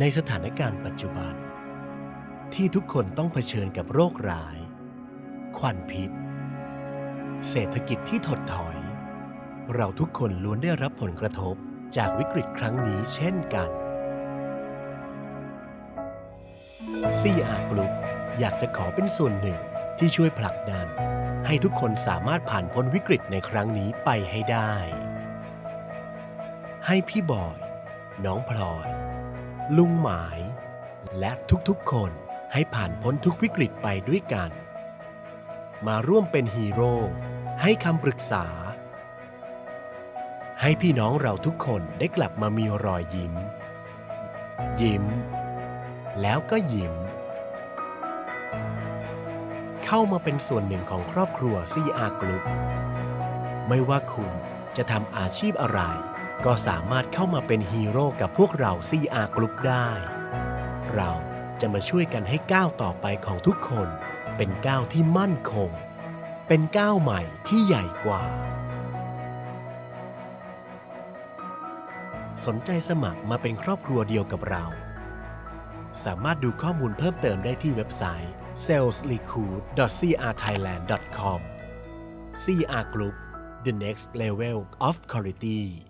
ในสถานการณ์ปัจจุบัน ที่ทุกคนต้องเผชิญกับโรคร้าย ควันพิษ เศรษฐกิจที่ถดถอย เราทุกคนล้วนได้รับผลกระทบจากวิกฤตครั้งนี้เช่นกัน CR Group อยากจะขอเป็นส่วนหนึ่งที่ช่วยผลักดัน ให้ทุกคนสามารถผ่านพ้นวิกฤตในครั้งนี้ไปให้ได้ ให้พี่บอย น้องพลอย ลุงหมาย และทุกๆคนให้ผ่านพ้นทุกวิกฤตไปด้วยกัน มาร่วมเป็นฮีโร่ให้คำปรึกษา ให้พี่น้องเราทุกคนได้กลับมามีรอยยิ้ม ยิ้ม แล้วก็ยิ้ม เข้ามาเป็นส่วนหนึ่งของครอบครัว CR Group ไม่ว่าคุณจะทำอาชีพอะไร ก็สามารถเข้ามาเป็นฮีโร่กับพวกเรา CR Group ได้ เราจะมาช่วยกันให้ก้าวต่อไปของทุกคน เป็นก้าวที่มั่นคง เป็นก้าวใหม่ที่ใหญ่กว่า สนใจสมัครมาเป็นครอบครัวเดียวกับเรา สามารถดูข้อมูลเพิ่มเติมได้ที่เว็บไซต์ salesrecruit.crthailand.com CR Group The Next Level of Quality